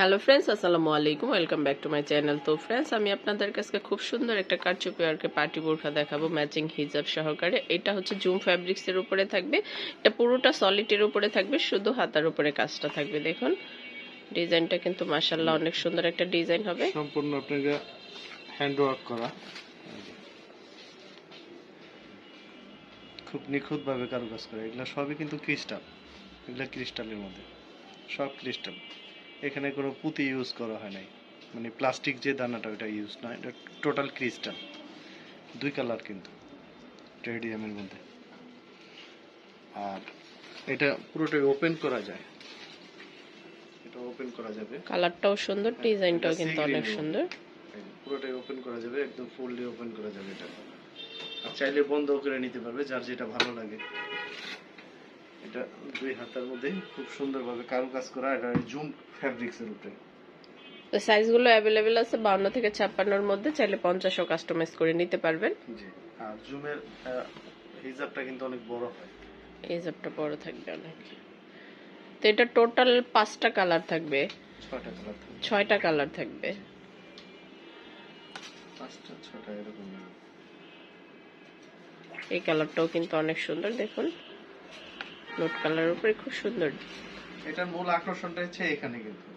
Hello friends আসসালামু আলাইকুম welcome back to my channel তো ফ্রেন্ডস আমি আপনাদের কাছে খুব সুন্দর একটা কারচুপিয়ারকে পার্টি বোরখা দেখাবো ম্যাচিং হিজাব সহকারে। এটা হচ্ছে জুম ফ্যাব্রিক্স এর উপরে থাকবে, এটা পুরোটা সলিডের উপরে থাকবে, শুধু হাতার উপরে কাজটা থাকবে। দেখুন, ডিজাইনটা কিন্তু মাশাল্লাহ অনেক সুন্দর একটা ডিজাইন হবে। সম্পূর্ণ আপনাকে হ্যান্ড ওয়ার্ক করা। খুব নিখুঁত ভাবে কারুকাজ করা। এগুলো সবই কিন্তু ক্রিস্টাল এগুলো ক্রিস্টালের মধ্যে। সব ক্রিস্টাল এখানে কোনো পুঁতি ইউজ করা হয় নাই। মানে প্লাস্টিক যে দানাটা ওটা ইউজ না এটা টোটাল ক্রিস্টাল দুই কালার কিন্তু রেডিয়ামের মধ্যে। আর এটা পুরোটাই ওপেন করা যায়। এটা ওপেন করা যাবে। কালারটাও সুন্দর ডিজাইনটাও কিন্তু অনেক সুন্দর। পুরোটাই ওপেন করা যাবে একদম ফুললি ওপেন করা যাবে এটা। আর চাইলে বন্ধ করে নিতে পারবে যার যেটা ভালো লাগে। এটা দুই হাতের মধ্যে খুব সুন্দরভাবে কারুকাজ করা এটা জুম ফ্যাব্রিক্স এর উপরে। তো সাইজগুলো অ্যাভেলেবেল আছে বাউন্ন থেকে ছাপ্পান্নর মধ্যে চাইলে পঞ্চাশও কাস্টমাইজ করে নিতে পারবেন। জি আর জুমের হিজাবটা কিন্তু অনেক বড় হয়। হিজাবটা বড় থাকবে অনেক। তো এটা টোটাল পাঁচটা কালার থাকবে। ছয়টা কালার থাকবে। ছয়টা কালার থাকবে। পাঁচটা ছয়টা এরকম। এই কালারটাও কিন্তু অনেক সুন্দর দেখুন। নোট কালারের উপরে খুব সুন্দর। এটার মূল আকর্ষণটা হচ্ছে এখানে কিন্তু।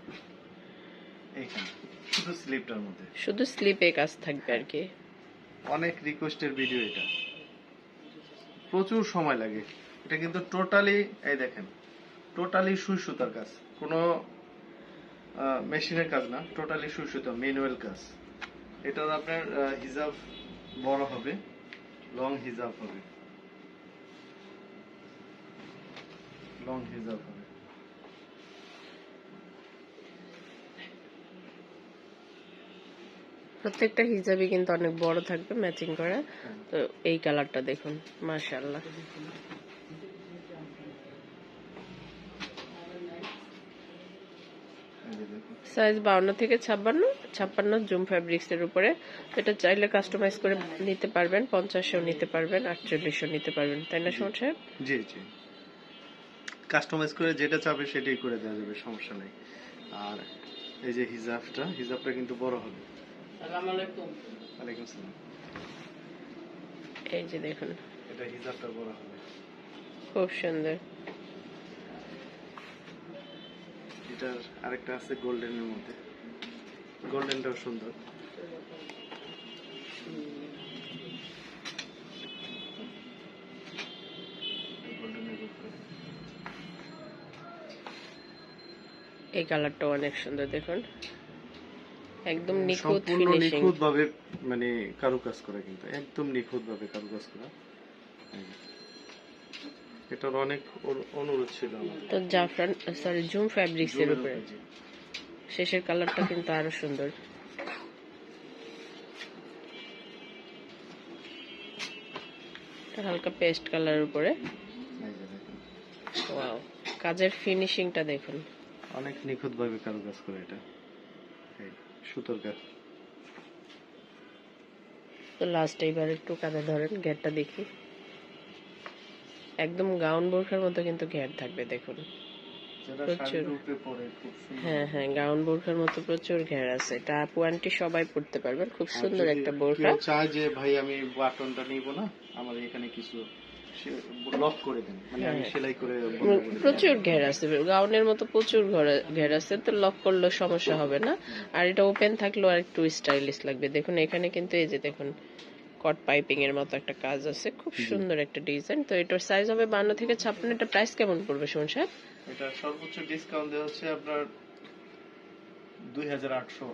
এইখানে শুধু স্লিপটার মধ্যে। শুধু স্লিপে কাজ থাকবে আর কি। অনেক রিকোয়েস্টের ভিডিও এটা। প্রচুর সময় লাগে। এটা কিন্তু টোটালি এই দেখেন টোটালি সুই সুতার কাজ। কোনো মেশিনের কাজ না টোটালি সুই সুতা ম্যানুয়াল কাজ। এটার আপনার হিজাব বড় হবে লং হিজাব হবে। লং হিজাব হবে প্রত্যেকটা হিজাবই কিন্তু অনেক বড় থাকবে ম্যাচিং করা। তো এই কালারটা দেখুন মাশাআল্লাহ। এই যে দেখুন সাইজ বাউন্ন থেকে ছাপ্পান্ন ছাপ্পান্ন জুম ফ্যাব্রিক্স এর উপরে। এটা চাইলে কাস্টমাইজ করে নিতে পারবেন পঞ্চাশও নিতে পারবেন আটচল্লিশও নিতে পারবেন তাই না সুমন সাহেব? জি জি। কাস্টমাইজ করে যেটা চাবে সেটাই করে দেওয়া যাবে সমস্যা নেই। আর এই যে হিজাবটা হিজাবটা কিন্তু বড় হবে। ওয়ালাইকুম সালাম। এই যে দেখুন। এটা হিজাবটা বড় হবে। খুব সুন্দর। এটার আরেকটা আছে গোল্ডেনের মধ্যে। গোল্ডেনটাও সুন্দর। এই কালারটাও অনেক সুন্দর দেখুন। একদম নিখুঁত সম্পূর্ণ ফিনিশিং নিখুঁত ভাবে মানে কারুকাজ করা কিন্তু একদম নিখুঁত ভাবে কারুকাজ করা এই এটার অনেক অনুরোধ ছিল তো জাফরান সরি জুম ফ্যাব্রিক্স এর উপরে। শেষের কালারটা কিন্তু আরও সুন্দর। হালকা পেস্ট কালারের উপরে। ওয়াও কাজের ফিনিশিংটা দেখুন। অনেক নিখুঁত ভাবে কারুকাজ করে এটা। এই সুতোর কাজ। তো লাস্ট এইবার একটু কাঁধে ধরেন ঘেরটা দেখি। একদম গাউন বোরখার মতো কিন্তু ঘের থাকবে দেখুন। প্রচুর। হ্যাঁ হ্যাঁ গাউন বোরখার মতো প্রচুর ঘের আছে। এটা আপু আন্টি সবাই পড়তে পারবেন। খুব সুন্দর একটা বোরখা। চায় যে ভাই আমি বাটনটা নিব না আমার এখানে কিছু লক করে দেন। মানে আমি হ্যাঁ। সেলাই করে। প্রচুর ঘের আছে গাউনের মতো প্রচুর ঘের আছে তো লক করলেও সমস্যা হবে না। আর এটা ওপেন থাকলেও আর একটু স্টাইলিশ লাগবে। দেখুন এখানে কিন্তু এই যে দেখুন কট পাইপিং এর মতো একটা কাজ আছে। খুব সুন্দর একটা ডিজাইন তো এটার সাইজ হবে বান্ন থেকে ছাপ্পান্ন। এটা প্রাইস কেমন পড়বে শুন সাহেব? এটা সর্বোচ্চ ডিসকাউন্ট দেওয়া হচ্ছে আপনার দুই হাজার আটশো।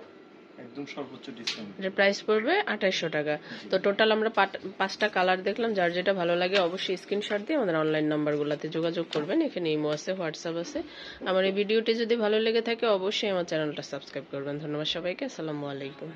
একদম সর্বোচ্চ ডিসকাউন্ট এটার প্রাইস পড়বে আঠাইশশো টাকা। তো টোটাল আমরা পাঁচটা কালার দেখলাম যার যেটা ভালো লাগে অবশ্যই স্ক্রিনশট দিয়ে আমাদের অনলাইন নাম্বারগুলোতে যোগাযোগ করবেন। এখানে ইমো আছে হোয়াটসঅ্যাপ আছে। আমার এই ভিডিওটি যদি ভালো লেগে থাকে অবশ্যই আমার চ্যানেলটা সাবস্ক্রাইব করবেন। ধন্যবাদ সবাইকে আসসালামু আলাইকুম।